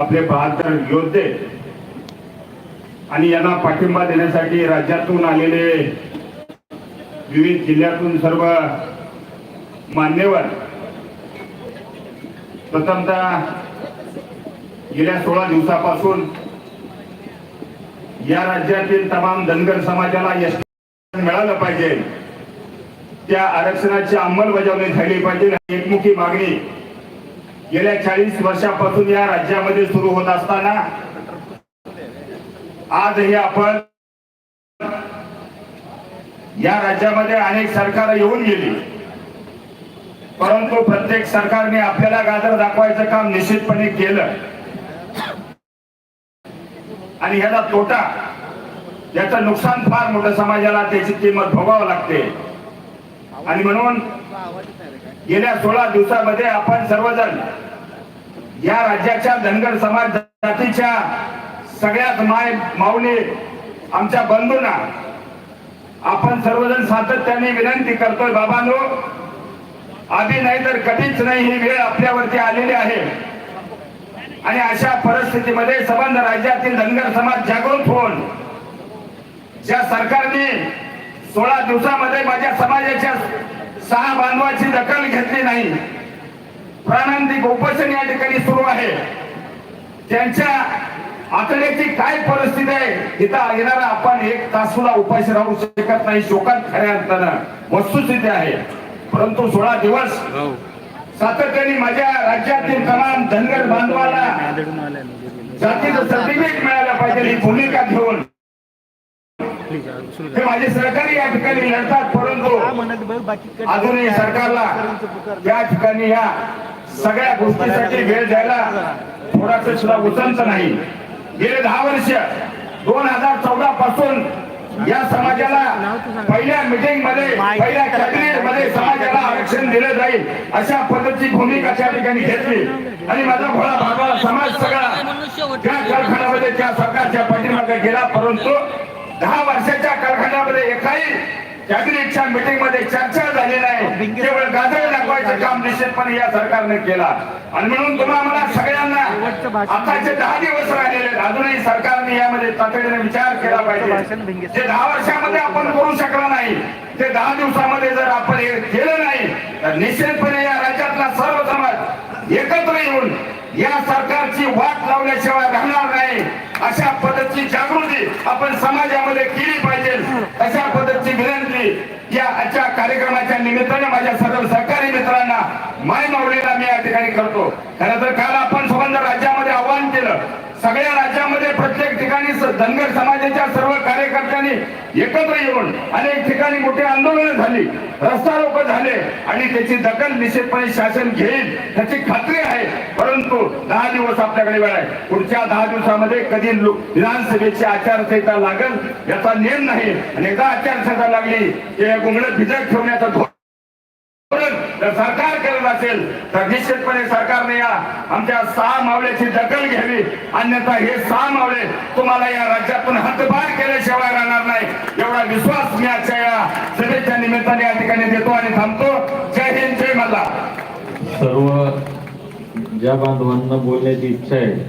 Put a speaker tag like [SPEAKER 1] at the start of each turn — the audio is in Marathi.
[SPEAKER 1] आपले बहात्तर योद्धे आणि यांना पाठिंबा देण्यासाठी राज्यातून आलेले विविध जिल्ह्यातून सर्व मान्यवर प्रथमतः गेल्या सोळा दिवसापासून या राज्यातील तमाम धनगर समाजाला यश मिळालं पाहिजे. त्या आरक्षणाची अंमलबजावणी झाली पाहिजे. एकमुखी मागणी गेल्या चाळीस वर्षापासून या राज्यामध्ये सुरू होत असताना आजही आपण या राज्यामध्ये अनेक सरकार येऊन गेली. परंतु प्रत्येक सरकारने आपल्याला गाजर दाखवायचं काम निश्चितपणे केलं. आणि ह्याचा तोटा याचं नुकसान फार मोठं समाजाला त्याची किंमत भोगावं लागते. आणि म्हणून गेल्या सोळा दिवसामध्ये आपण सर्वजण या राज्याच्या धनगर समाज जातीच्या सगळ्यात माय माऊली आमच्या बंधूंना आपण सर्वजण सातत्याने विनंती करतोय बाबांनो आधी नाही तर कधीच नाही ही वेळ आपल्यावरती आलेली आहे. आणि अशा परिस्थितीमध्ये संबंध राज्यातील धनगर समाज जागृत होऊन ज्या सरकारने सोळा दिवसामध्ये माझ्या समाजाच्या सहा बांधवाची दखल घेतली नाही. प्राणांतिक उपोषण या ठिकाणी सुरू आहे. त्यांच्या आतड्याची काय परिस्थिती आहे इथं येणारा आपण एक तास सुद्धा उपाशी राहू शकत नाही शोकात खऱ्या अर्थानं. वस्तुस्थिती आहे. परंतु सोळा दिवस सातत्याने माझ्या राज्यातील तमाम धनगर बांधवाला जातीचं सर्टिफिकेट मिळालं पाहिजे ही भूमिका घेऊन. हे माझे सहकारी या ठिकाणी लढतात परंतु अजूनही सरकारला या ठिकाणी या सगळ्या गोष्टीसाठी वेळ द्यायला थोडासा सुद्धा उचलत नाही. गेले दहा वर्ष दोन हजार चौदा पासून या समाजाला पहिल्या मिटिंगमध्ये पहिल्या कॅबिनेटमध्ये समाजाला आरक्षण दिलं जाईल अशा पद्धतीची भूमिका त्या ठिकाणी घेतली. आणि माझा भोळा भागवा समाज सगळा त्या कारखान्यामध्ये त्या सरकारच्या पाठीमागे गेला. परंतु दहा वर्षाच्या कारखान्यामध्ये एकाही कॅबिनेटच्या मीटिंगमध्ये चर्चा झाली नाही केवळ गाजर दाखवायचं काम निश्चितपणे या सरकारने केला. आणि म्हणून तुम्हाला सगळ्यांना आताचे दहा दिवस राहिलेले अजूनही सरकारने यामध्ये तातडीने विचार केला पाहिजे. जे दहा वर्षामध्ये आपण करू शकलो नाही ते दहा दिवसामध्ये जर आपण हे केलं नाही तर निश्चितपणे या राज्यातला सर्व समाज एकत्र येऊन या सरकारची वाट लावल्याशिवाय राहणार नाही. अशा पद्धतीची जागृती आपण समाजामध्ये केली पाहिजे. अशा पद्धती या आजच्या कार्यक्रमाच्या निमित्ताने माझ्या सर्व सहकारी मित्रांना माय माऊलीला मी या ठिकाणी करतो. खरं तर काल आपण संबंध राज्यामध्ये आव्हान केलं. सगळ्या राज्यामध्ये प्रत्येक ठिकाणी धनगर समाजाच्या सर्व कार्यकर्त्यांनी एकत्र येऊन अनेक ठिकाणी मोठी आंदोलन झाली रस्ता रोक झाले आणि त्याची दखल निश्चितपणे शासन घेईल त्याची खात्री आहे. परंतु दहा दिवस आपल्याकडे वेळ आहे. पुढच्या दहा दिवसामध्ये कधी विधानसभेची आचारसंहिता लागल याचा नियम नाही. आणि एकदा आचारसंहिता लागली की गुंगड भिजत ठेवण्याचा धोरण सरकार करत असेल तर निश्चितपणे सरकारने या आमच्या सहा मावळ्याची दखल घ्यावी. अन्यथा हे सहा मावळे तुम्हाला या राज्यातून हद्दपार केल्याशिवाय राहणार नाही. एवढा विश्वास मी आजच्या या सभेच्या निमित्ताने या ठिकाणी देतो आणि थांबतो. जय हिंद जय मल्हार.
[SPEAKER 2] सर्व ज्या बांधवांना बोलण्याची इच्छा आहे